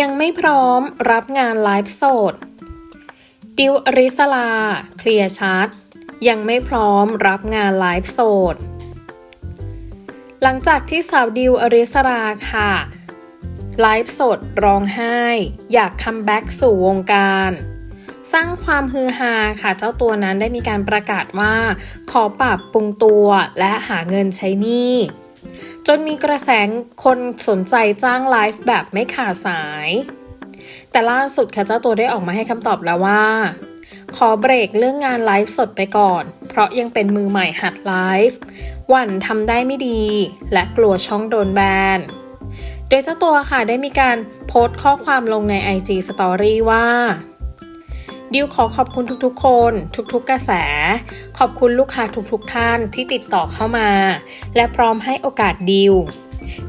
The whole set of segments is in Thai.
ยังไม่พร้อมรับงานไลฟ์สด ดิวอริสลา เคลียร์ชัด ยังไม่พร้อมรับงานไลฟ์สด หลังจากที่สาวดิวอริสราค่ะ ไลฟ์สดร้องไห้ อยากคัมแบ็กสู่วงการสร้างความฮือฮาค่ะเจ้าตัวนั้นได้มีการประกาศว่า ขอปรับปรุงตัวและหาเงินใช้หนี้ จนมีกระแสคนสนใจจ้างไลฟ์แบบไม่ขาดสาย แต่ล่าสุดค่ะเจ้าตัวได้ออกมาให้คำตอบแล้วว่า ขอเบรกเรื่องงานไลฟ์สดไปก่อน เพราะยังเป็นมือใหม่หัดไลฟ์หวั่นทำได้ไม่ดี และกลัวช่องโดนแบนโดยเจ้าตัวค่ะได้มีการโพสต์ข้อความลงใน IG Story ว่า ดิวขอขอบคุณทุกๆ คน ทุกๆ กระแส ขอบคุณลูกค้าทุกๆ ท่านที่ติดต่อเข้ามา และพร้อมให้โอกาสดิว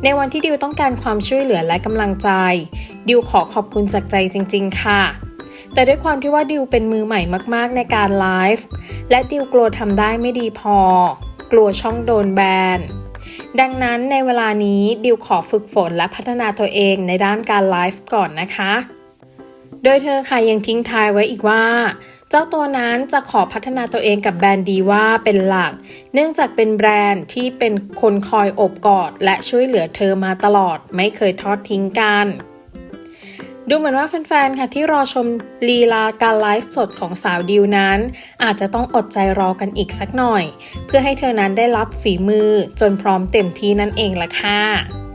ในวันที่ดิวต้องการความช่วยเหลือและกำลังใจ ดิวขอขอบคุณจากใจจริง ๆ ค่ะ แต่ด้วยความที่ว่าดิวเป็นมือใหม่มาก ๆ ในการไลฟ์และดิวกลัวทำได้ไม่ดีพอ กลัวช่องโดนแบนดังนั้นในเวลานี้ดิวขอฝึกฝนและพัฒนาตัวเองในด้านการไลฟ์ก่อนนะคะ โดยเธอค่ะยังทิ้งท้ายไว้อีกว่า เจ้าตัวนั้นจะขอพัฒนาตัวเองกับแบรนด์ดีว่าเป็นหลัก เนื่องจากเป็นแบรนด์ที่เป็นคนคอยอบกอด และช่วยเหลือเธอมาตลอด ไม่เคยทอดทิ้งกันดูเหมือนว่าแฟนๆ ค่ะที่รอชมลีลาการไลฟ์สดของสาวดิวนั้น อาจจะต้องอดใจรอกันอีกสักหน่อย เพื่อให้เธอนั้นได้รับฝีมือจนพร้อมเต็มที่นั่นเองล่ะค่ะ